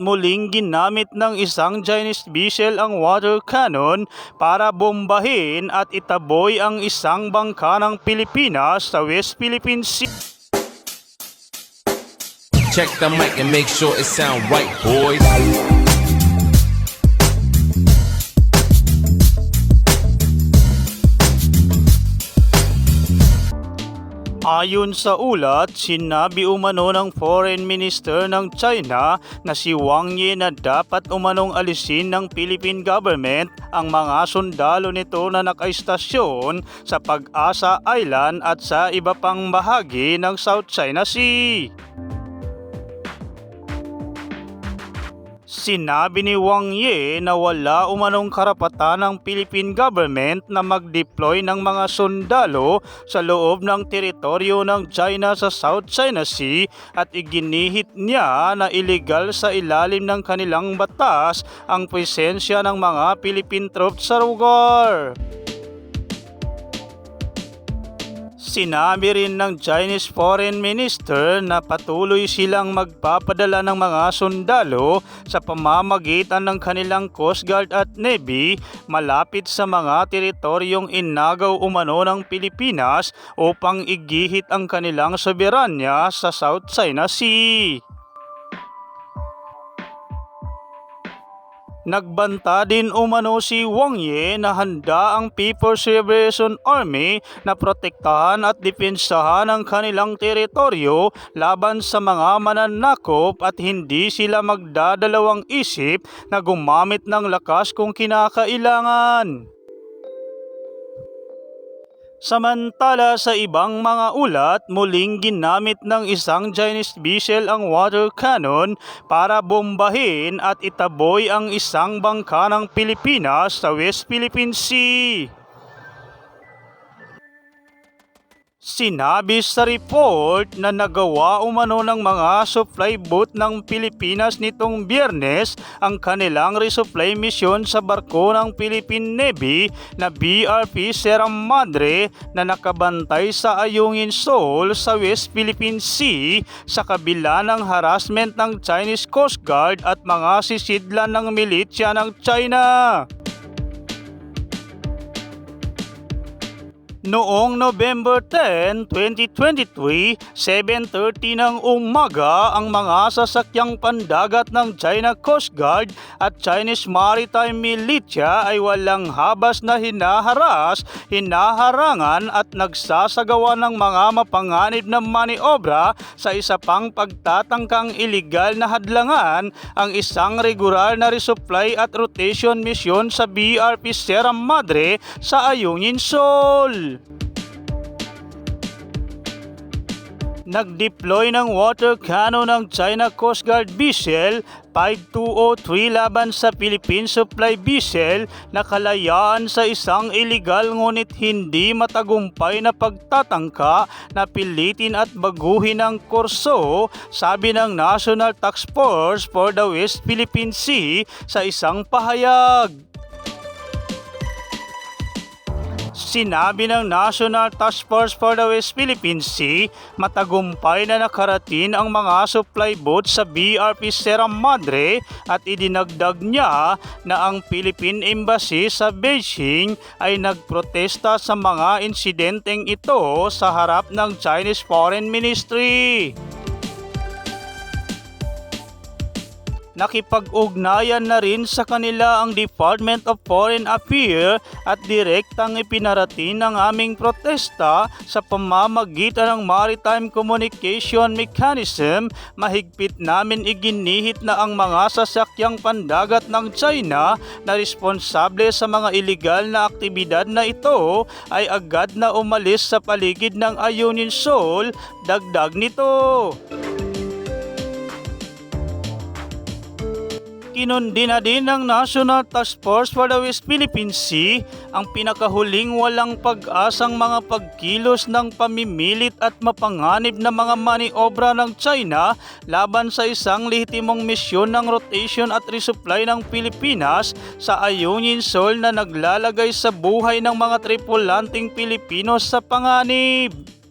Muling ginamit ng isang Chinese vessel ang water cannon para bombahin at itaboy ang isang bangka ng Pilipinas sa West Philippine Sea. Check the mic and make sure it sound right, boys. Ayon sa ulat, sinabi umano ng Foreign Minister ng China na si Wang Yi na dapat umanong alisin ng Philippine government ang mga sundalo nito na nakaistasyon sa Pag-asa Island at sa iba pang bahagi ng South China Sea. Sinabi ni Wang Yi na wala umanong karapatan ng Philippine government na mag-deploy ng mga sundalo sa loob ng teritoryo ng China sa South China Sea at iginihit niya na illegal sa ilalim ng kanilang batas ang presensya ng mga Philippine troops sa lugar. Sinabi rin ng Chinese Foreign Minister na patuloy silang magpapadala ng mga sundalo sa pamamagitan ng kanilang Coast Guard at Navy malapit sa mga teritoryong inagaw umano ng Pilipinas upang igihit ang kanilang soberanya sa South China Sea. Nagbanta din umano si Wang Yi na handa ang People's Liberation Army na protektahan at depensahan ang kanilang teritoryo laban sa mga mananakop at hindi sila magdadalawang isip na gumamit ng lakas kung kinakailangan. Samantala sa ibang mga ulat, muling ginamit ng isang Chinese vessel ang water cannon para bombahin at itaboy ang isang bangka ng Pilipinas sa West Philippine Sea. Sinabi sa report na nagawa umano ng mga supply boat ng Pilipinas nitong biyernes ang kanilang resupply mission sa barko ng Philippine Navy na BRP Sierra Madre na nakabantay sa Ayungin Shoal sa West Philippine Sea sa kabila ng harassment ng Chinese Coast Guard at mga sisidlan ng militsya ng China. Noong November 10, 2023, 7.30 ng umaga, ang mga sasakyang pandagat ng China Coast Guard at Chinese Maritime Militia ay walang habas na hinaharas, hinaharangan at nagsasagawa ng mga mapanganib na maniobra sa isa pang pagtatangkang iligal na hadlangan ang isang regular na resupply at rotation mission sa BRP Sierra Madre sa Ayungin Shoal. Nag-deploy ng water cannon ng China Coast Guard vessel 5203 laban sa Philippine Supply vessel na kalayaan sa isang illegal ngunit hindi matagumpay na pagtatangka na pilitin at baguhin ang kurso sabi ng National Task Force for the West Philippine Sea sa isang pahayag. Sinabi ng National Task Force for the West Philippine Sea, matagumpay na nakarating ang mga supply boats sa BRP Sierra Madre at idinagdag niya na ang Philippine Embassy sa Beijing ay nagprotesta sa mga insidenteng ito sa harap ng Chinese Foreign Ministry. Nakipag-ugnayan na rin sa kanila ang Department of Foreign Affairs at direktang ipinarating ng aming protesta sa pamamagitan ng Maritime Communication Mechanism. Mahigpit namin iginihit na ang mga sasakyang pandagat ng China na responsable sa mga illegal na aktibidad na ito ay agad na umalis sa paligid ng Ayungin Shoal. Dagdag nito. Kinundi na din ng National Task Force for the West Philippine Sea ang pinakahuling walang pag-asang mga pagkilos ng pamimilit at mapanganib na mga maniobra ng China laban sa isang lehitimong misyon ng rotation at resupply ng Pilipinas sa Ayungin Shoal na naglalagay sa buhay ng mga tripulanting Pilipino sa panganib.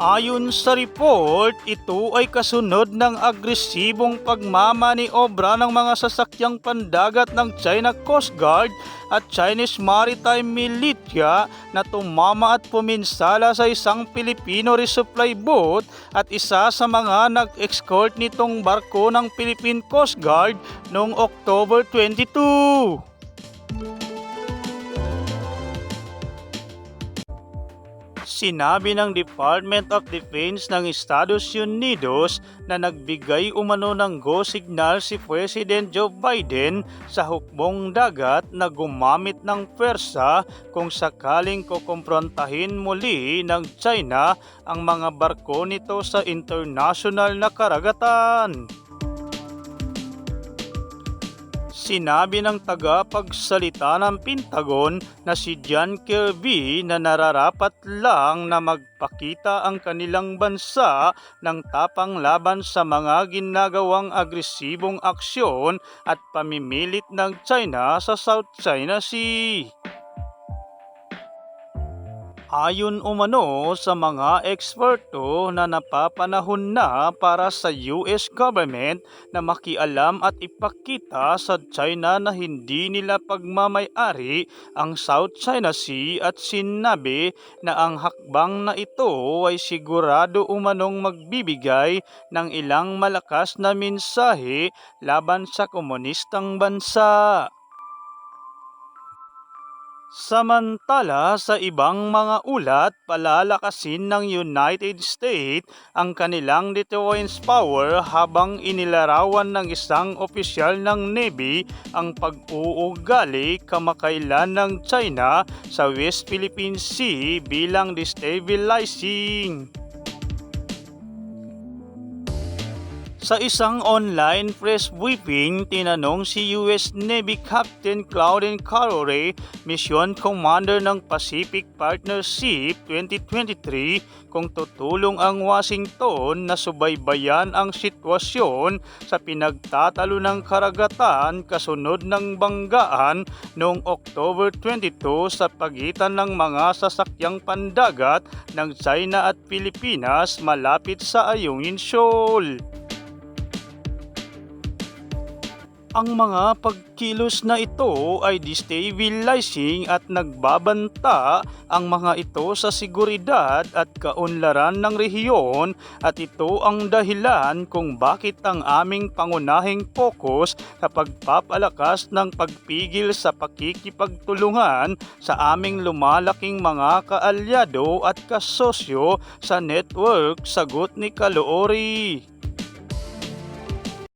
Ayon sa report, ito ay kasunod ng agresibong pagmamaniobra ng mga sasakyang pandagat ng China Coast Guard at Chinese Maritime Militia na tumama at puminsala sa isang Filipino resupply boat at isa sa mga nag-escort nitong barko ng Philippine Coast Guard noong October 22. Sinabi ng Department of Defense ng Estados Unidos na nagbigay umano ng go signal si President Joe Biden sa hukbong dagat na gumamit ng pwersa kung sakaling kukumprontahin muli ng China ang mga barko nito sa international na karagatan. Sinabi ng tagapagsalita ng Pentagon na si John Kirby na nararapat lang na magpakita ang kanilang bansa ng tapang laban sa mga ginagawang agresibong aksyon at pamimilit ng China sa South China Sea. Ayon umano sa mga eksperto na napapanahon na para sa US government na makialam at ipakita sa China na hindi nila pagmamayari ang South China Sea at sinabi na ang hakbang na ito ay sigurado umanong magbibigay ng ilang malakas na mensahe laban sa komunistang bansa. Samantala sa ibang mga ulat, palalakasin ng United States ang kanilang deterrence power habang inilarawan ng isang opisyal ng Navy ang pag-uugali kamakailan ng China sa West Philippine Sea bilang destabilizing. Sa isang online press briefing, tinanong si US Navy Captain Claudine Carore, Mission Commander ng Pacific Partnership 2023, kung tutulong ang Washington na subaybayan ang sitwasyon sa pinagtatalo ng karagatan kasunod ng banggaan noong October 22 sa pagitan ng mga sasakyang pandagat ng China at Pilipinas malapit sa Ayungin Shoal. Ang mga pagkilos na ito ay destabilizing at nagbabanta ang mga ito sa seguridad at kaunlaran ng rehiyon at ito ang dahilan kung bakit ang aming pangunahing focus sa pagpapalakas ng pagpigil sa pakikipagtulungan sa aming lumalaking mga kaalyado at kasosyo sa network, sagot ni Kaloori.